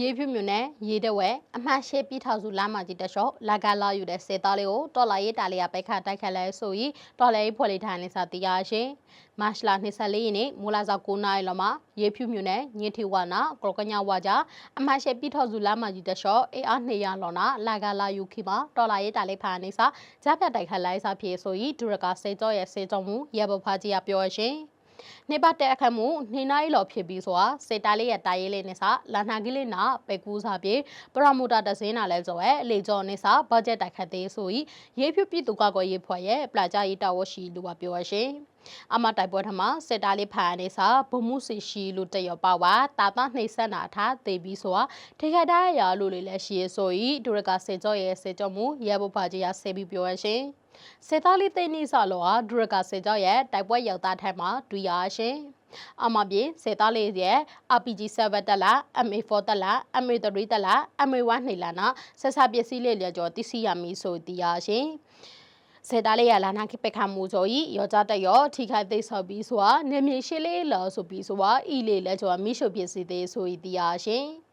ရေဖြူမြို့နယ်ရေတဝဲအမှတ်ရှိပြည်ထောင်စုလမ်းမကြီးတလျှော့လာကလာယူတဲ့စေသားလေးကိုတော်လာရေးတာလီယာပိုက်ခတ်တိုက်ခတ်လဲဆိုပြီးတော်လာရေးဖွဲ့လေးထိုင်နေစာတီးရရှင်မတ်လ24ရက်နေ့မူလာစာ9နာရီလောက်မှာရေဖြူမြို့နယ်ညင်ထီဝါနာကလကညာဝါကြအမှတ်ရှိပြည်ထောင်စုလမ်းမကြီးတလျှော့အေအား200လော်နာလာကလာယူခီမှာတော်လာရေးတာလေးဖာနေစာဂျာပြတ်တိုက်ခတ်လိုက်စာဖြစ်ဆိုပြီးဒူရကာစေကြောရဲ့စေကြောမှုရဘဖာကြီးကပြောရှင် နေပတ်တဲ့အခက်မှုနေနိုင်လော်ဖြစ်ပြီးဆိုတာစေတာလေးရဲ့တာရေးလေးနဲ့စာလာနာကလေးနာပဲကူးစားပြေပရမိုတာတစင်းနာလဲဆိုရဲအလေကျော်နေစာဘတ်ဂျက်တိုက်ခတ်သေးဆိုပြီးရေးဖြူပြည်သူကကောရေးဖွဲ့ရဲ့ပလာကြရေးတာဝရှိလူကပြောရရှင်အမတိုက်ပွဲထမှာစေတာလေးဖာနေစာဘုံမှုစီရှိလူတရောပါဝါတာတာနှိမ့်ဆက်နာထားသေပြီးဆိုတာထိခိုက်တဲ့ရာလူလေးလည်းရှိရဆိုပြီးဒူရကစေကြောရဲ့စေကြောမှုရဲဘုဖာကြီးရဆေးပြီးပြောရရှင် စေသားလေးသိနေစလောဟာဒူရကာစေကြောရဲ့တိုက်ပွဲရောက်သားထက်မှာတွေ့ရရှင်။အမပြေစေသားလေးရဲ့ RPG 7တက်လာ MA4 တက်လာ MA3 တက်လာ MA1 နှိလာနာဆက်စပစ္စည်းလေးလျော်ကျော်တစီရမီဆိုတရားရှင်။စေတာလေးရလာနာခိပခမှုဆိုဤရောကြတက်ရောထိခိုက်သိဆော်ပြီးဆိုတာနေမြေရှိလေးလော်ဆိုပြီးဆိုတာဤလေးလဲကျော်မိရှုပစ္စည်းသေးဆိုဤတရားရှင်။